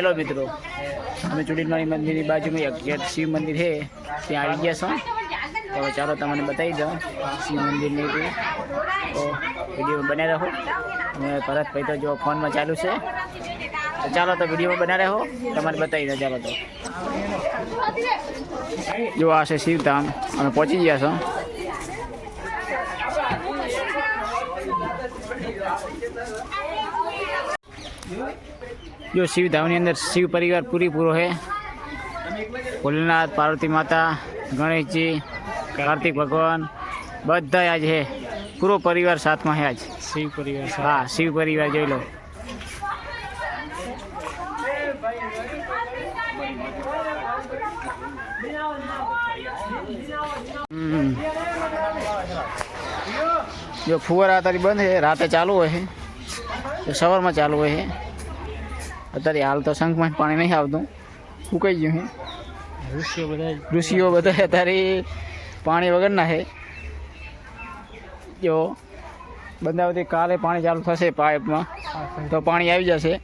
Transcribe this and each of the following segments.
Hello મિત્રો. અમે ચુડીલમારી મંદિરની બાજુમાં એક શિવ મંદિર છે. ત્યાં આવી ગયા છો. તો ચાલો તમને બતાવી દઉં. શિવ મંદિરની તે વીડિયો બન્યા રહો અને ભરતભાઈ તો જો ફોનમાં ચાલુ છે. તો ચાલો તો વિડીયોમાં બના રહો તમારે બતાવી દો ચાલો તો. જો આ છે શિવધામ. અમે પહોંચી ગયા છો. જો શિવધામની અંદર શિવ પરિવાર પૂરેપૂરો હે છે. ભોલેનાથ પાર્વતી માતા ગણેશજી કાર્તિક ભગવાન બધા આજ છે. પૂરો પરિવાર સાથમાં છે આજ. શિવ પરિવાર હા શિવ પરિવાર જોઈ લો. જો ફુવારા તારી બંધ છે રાતે ચાલુ હોય છે. તો સવારમાં ચાલુ હોય છે. અત્યારે હાલ તો શંખમાં પાણી નહીં આવતું. સુકાઈ ગયું છે. ઋષિઓ બધા ઋષિઓ બધા અત્યારે પાણી વગરના છે. જો બંધાવતી કાલે પાણી ચાલુ થશે પાઇપમાં તો પાણી આવી જશે.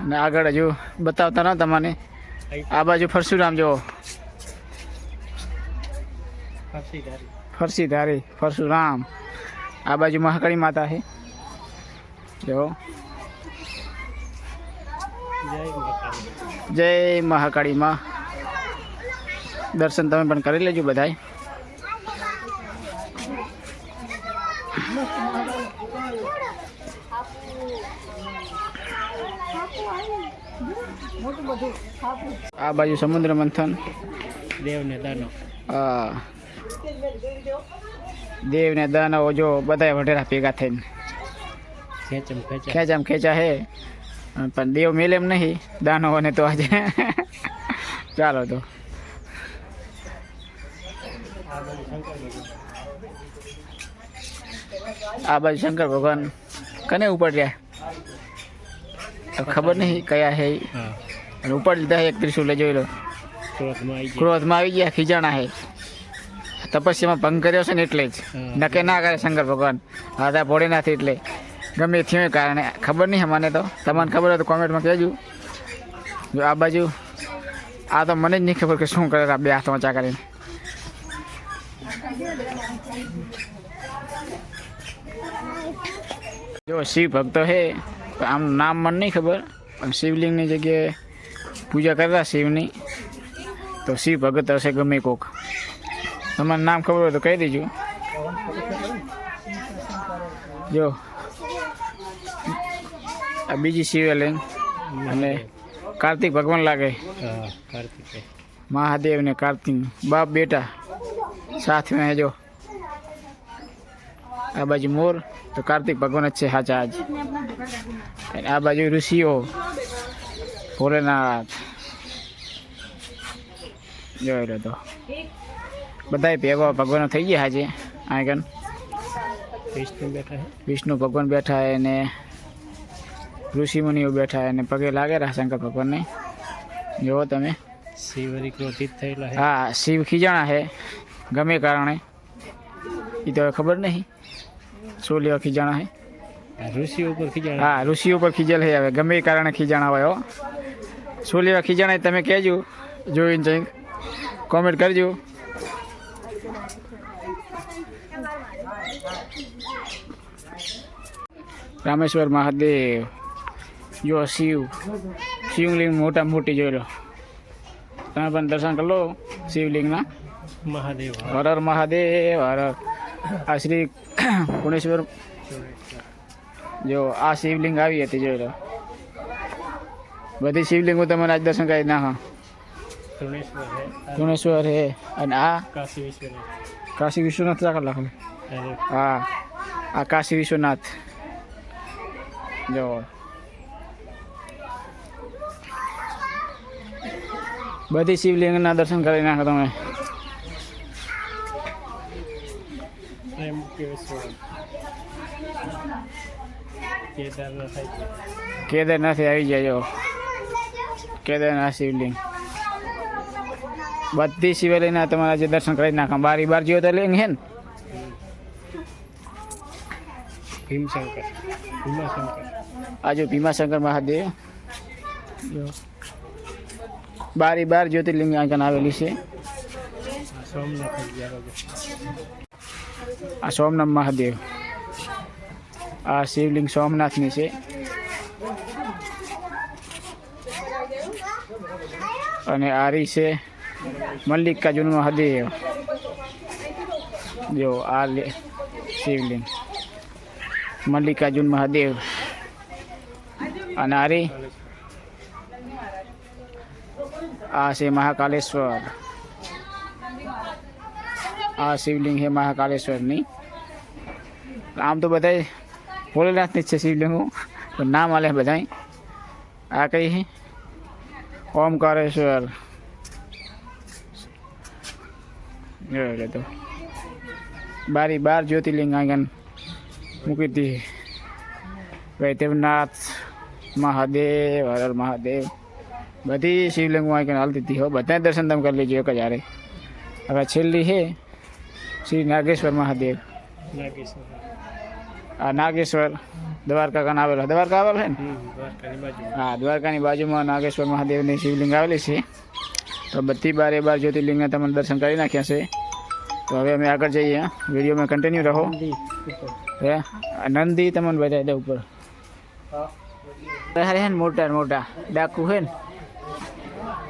અને આગળ હજુ બતાવતા ના તમને. આ બાજુ ફરશુરામ જો. ફરસી ધારી. ફરશુરામ આ બાજુ મહાકાળી માતા છે. જો જય મહાકાળી માં દર્શન તમે પણ કરી લેજો બધાય. આ બાજુ સમુદ્ર મંથન. દેવને દાનો દેવને દેવ દાનવો જો બધા વઢેરા ભેગા થઈને. ખેંચમ ખેંચા. હે. પણ દેવ મેલે એમ નહીં. દાનવોને તો આજે. ચાલો તો. આ બાજુ શંકર ભગવાન કને ઉપર રહ્યા? ખબર નહીં કયા હે. અને ઉપર લીધા એક ત્રિશુલે જોઈ લો. ક્રોધમાં આવી ગયા. ખીજાણા હે. તપસ્યામાં ભંગ કર્યો છે ને એટલે જ. નકે ના કરે શંકર ભગવાન. રાધા ભોળેનાથ એટલે. ગમે થયું કારણે. ખબર નહીં મને તો. તમને ખબર હોય તો કોમેન્ટમાં કહેજો. જો આ બાજુ, આ તો મને જ નહીં ખબર કે શું કરે આ બે હાથમાં ચા કરીને જો શિવ ભક્તો પણ આમ નામ મને નહીં ખબર. પણ શિવલિંગની જગ્યાએ પૂજા કરતા શિવની. તો શિવ ભગત હશે ગમે કોક. તમારું નામ ખબર હોય તો કહી દેજો. જો આ બીજી શિવલિંગ. અને કાર્તિક ભગવાન લાગે. મહાદેવ ને કાર્તિક. બાપ બેટા સાથે જો આ બાજુ મોર તો કાર્તિક ભગવાન જ છે સાચા આજ. અને આ બાજુ ઋષિઓ ભોલેનાથ. જોઈ લો તો. બધાય ભેગો ભગવાનો થઈ ગયા આજે આગળ વિષ્ણુ બેઠા વિષ્ણુ ભગવાન બેઠા હે ને ઋષિ મુનિઓ બેઠા અને પગે લાગે રહ્યા શંકર ભગવાનને. જુઓ તમે. શિવરી ક્રોધિત થયેલા હા. શિવ ખીજાણા છે ગમે કારણે. એ તો ખબર નહીં. શું લેવા ખીજાણા છે ઋષિ ઉપર ખીજાણા. હા ઋષિ ઉપર ખીજેલ છે હવે ગમે કારણે ખીજાણા હોય હો. શું લેવા ખીજાણા તમે કહેજો. જોઈને જઈ કોમેન્ટ કરજો. રામેશ્વર મહાદેવ. જો શિવ શિવલિંગ મોટા મોટી જોઈ લો. તમે પણ દર્શન કરી લો શિવલિંગના. મહાદેવ. હર હર મહાદેવ હર હર. આ શ્રી પુણેશ્વર જો આ શિવલિંગ આવી હતી જોઈ લો. બધી શિવલિંગો તમને આજ દર્શન કરી ના હા ધૃણેશ્વર છે આ પુણેશ્વર હે અને આ કાશી વિશ્વનાથ. કાશી વિશ્વનાથ રાખો લખો. હા આ કાશી વિશ્વનાથ. જો બધી શિવલિંગના દર્શન કરી નાખો તમે. કેદારનાથથી આવી જજો. કેદારનાથ જો શિવલિંગ. બધી શિવલિંગના તમારે આજે દર્શન કરી નાખો. બારી બાર જોયો તો લિંગ હે ને? ભીમશંકર. ભીમાશંકર. આ ભીમાશંકર મહાદેવ. જો. બારી બાર જ્યોતિર્લિંગ આંકન આવેલી છે. આ સોમનાથ મહાદેવ. આ શિવલિંગ સોમનાથની છે. અને આરી છે મલ્લિકાર્જુન મહાદેવ. જો આ શિવલિંગ. મલ્લિકાર્જુન મહાદેવ. અને આ રહી આ છે મહાકાલેશ્વર. આ શિવલિંગ છે મહાકાલેશ્વરની. આમ તો બધા ભોલેનાથની જ છે શિવલિંગો નામ આલે બધા આ કઈ છે? ઓમકારેશ્વર. તો. બારી બાર જ્યોતિર્લિંગ આગળ મૂકી હતી વૈદ્યનાથ, મહાદેવ હર મહાદેવ. બધી શિવલિંગમાં આગળ હાલતી હતી. હો બધા દર્શન તમે કરી લેજો એક જ હારે. હવે છેલ્લી છે શ્રી નાગેશ્વર મહાદેવ. નાગેશ્વર. આ નાગેશ્વર દ્વારકા કાન આવેલો. દ્વારકા આવેલો છે ને? હા દ્વારકાની બાજુમાં નાગેશ્વર મહાદેવની શિવલિંગ આવેલી છે. તો બધી બારે બાર જ્યોતિર્લિંગના તમને દર્શન કરી નાખ્યા છે. તો હવે અમે આગળ જઈએ વિડીયોમાં કન્ટિન્યુ રહો. હે? નંદી તમને બતાવી દે ઉપર. અરે મોટા મોટા. ડાકુ હે ને નંદી હામે તાકી રહ્યા ભગવાન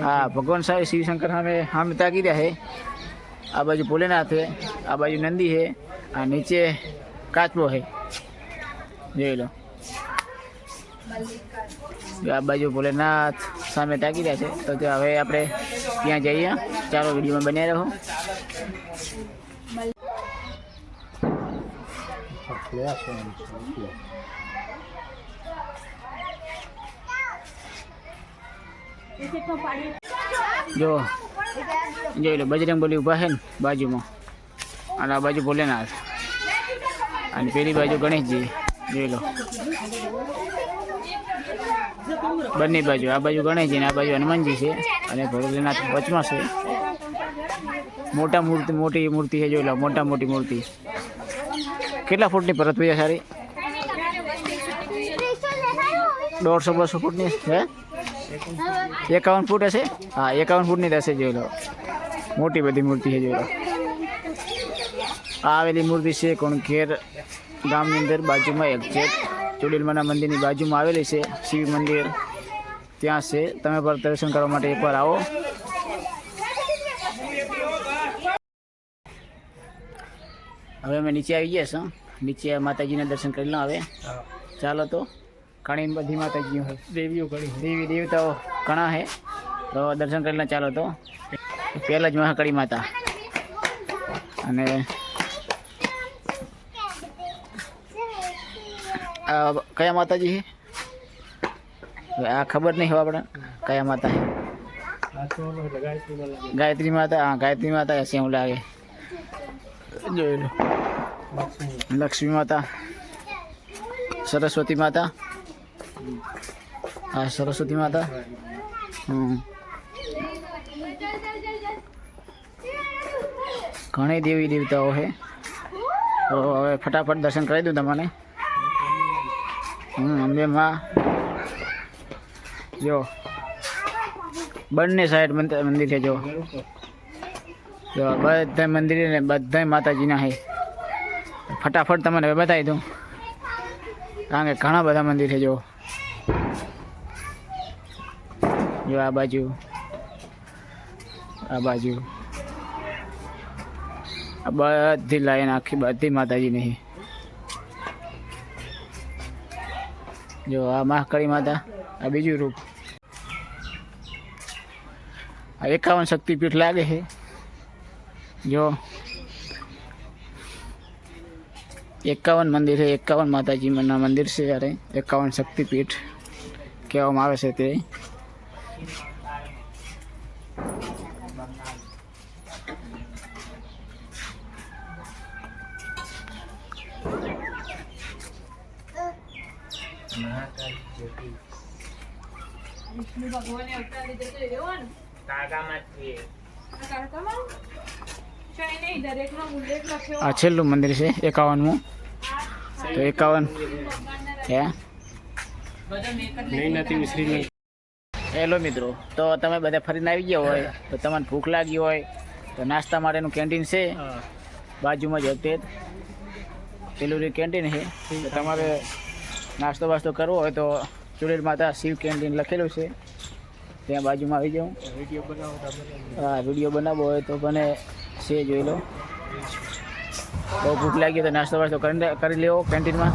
હા ભગવાન સાહેબ શિવશંકર સામે સામે તાકી રહ્યા છે આ બાજુ ભોલેનાથ છે આ બાજુ નંદી છે આ નીચે કાચબો છે જોઈ લો આ બાજુ ભોલેનાથ સામે તાકી રહ્યા છે તો તે હવે આપણે ત્યાં જઈએ ચાલો વિડીયોમાં બન્યા રહો જો, જોઈ લો, બજરંગ બલી ઊભા છે ને બાજુમાં. અને આ બાજુ ભોલેનાથ. અને પેલી બાજુ ગણેશજી. જોઈ લો. બંને બાજુ, આ બાજુ ગણેશજી આ બાજુ હનુમાનજી છે. અને ભોલેનાથ વચમાં છે. મોટા મૂર્તિ, મોટી મૂર્તિ છે, જોઈ લો, મોટા મોટી મૂર્તિ. કેટલા ફૂટની પરત ભૈયા સારી? દોઢસો, બસો ફૂટની હે એકાવન ફૂટ હશે? હા એકાવન ફૂટની થશે જોઈ લો. મોટી બધી મૂર્તિ છે જોઈ લો. આ આવેલી મૂર્તિ છે કોણખેર ગામની અંદર બાજુમાં એક્ઝેક્ટ ચોડીલમાના મંદિરની બાજુમાં આવેલી છે શિવ મંદિર. ત્યાં છે. તમે પર દર્શન કરવા માટે એકવાર આવો. હવે અમે નીચે આવી ગયા છો નીચે માતાજીના દર્શન કરી લો હવે ચાલો તો. ઘણી બધી માતાજીઓ હોય. દેવીઓ ઘણી દેવી દેવતાઓ ઘણા છે તો દર્શન કરીને ચાલો તો. પહેલાં જ મહાકાળી માતા. અને કયા માતાજી છે આ ખબર નહીં હોય આપણે. કયા માતા છે ગાયત્રી માતા હા ગાયત્રી માતા હશે એવું લાગે. જોઈ લો. લક્ષ્મી માતા સરસ્વતી માતા હા સરસ્વતી માતા? ઘણી દેવી દેવતાઓ છે. તો હવે ફટાફટ દર્શન કરાવી દઉં તમને. હમ અંબે માં જો. બંને સાઈડ મંદ- મંદિર છે, જો. બધા મંદિર ને બધા માતાજીના છે. ફટાફટ તમને હવે બતાવી દઉં. કારણ કે ઘણા બધા મંદિર છે, જો. જો આ બાજુ આ બાજુ આ બધી લાઈન આખી બધી માતાજીની છે જો આ મહાકાળી માતા આ બીજું રૂપ આ એકાવન શક્તિપીઠ લાગે છે જો એકાવન મંદિર છે એકાવન માતાજીના મંદિર છે યારે એકાવન શક્તિપીઠ કહેવામાં આવે છે તે આ છેલ્લું મંદિર છે એકાવનમું તો એકાવન હે નહીં નથી મિશ્રી હેલો મિત્રો તો તમે બધા ફરીને આવી ગયા હોય તો તમને ભૂખ લાગી હોય તો નાસ્તા માટેનું કેન્ટીન છે. બાજુમાં જ હતે પેલું કેન્ટીન છે તો તમારે નાસ્તો વાસ્તો કરવો હોય તો ચુડેલ માતા શિવ કેન્ટીન લખેલું છે. ત્યાં બાજુમાં આવી જાઉં. હા વીડિયો બનાવવો હોય તો મને છે જોઈ લો. બહુ ભૂખ લાગી તો નાસ્તો વાસ્તો કરી લેવો કેન્ટીનમાં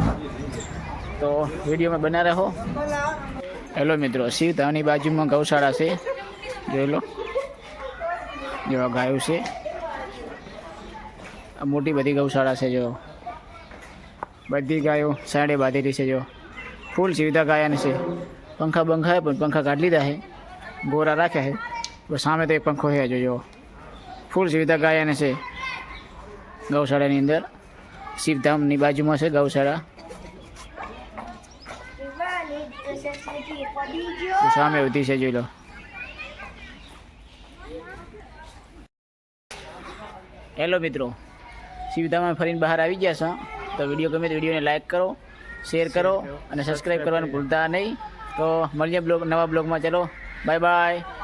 તો વિડીયોમાં બના રહો. હેલો મિત્રો શિવધામની બાજુમાં ગૌશાળા છે. જોઈ લો. જેવા ગાયો છે. આ મોટી બધી ગૌશાળા છે જો. બધી ગાયો સાડે બાંધેલી છે જો. ફૂલ સુવિધા ગાયાની છે. પંખા બંખા પણ પંખા કાઢી લીધા છે. ગોરા રાખ્યા છે. સામે તો એક પંખો છે જો ફૂલ સુવિધા ગાયાને છે ગૌશાળાની અંદર. શિવધામની બાજુમાં છે ગૌશાળા. સામે ઉધી છે જોઈ લો. હેલો મિત્રો. શિવધામમાં ફરીને બહાર આવી ગયા છો. તો વીડિયો ગમે તો વિડીયોને લાઇક કરો શેર કરો અને સબસ્ક્રાઈબ કરવાનું ભૂલતા નહીં. તો મળીએ બ્લોગ, નવા બ્લોગમાં. ચલો બાય બાય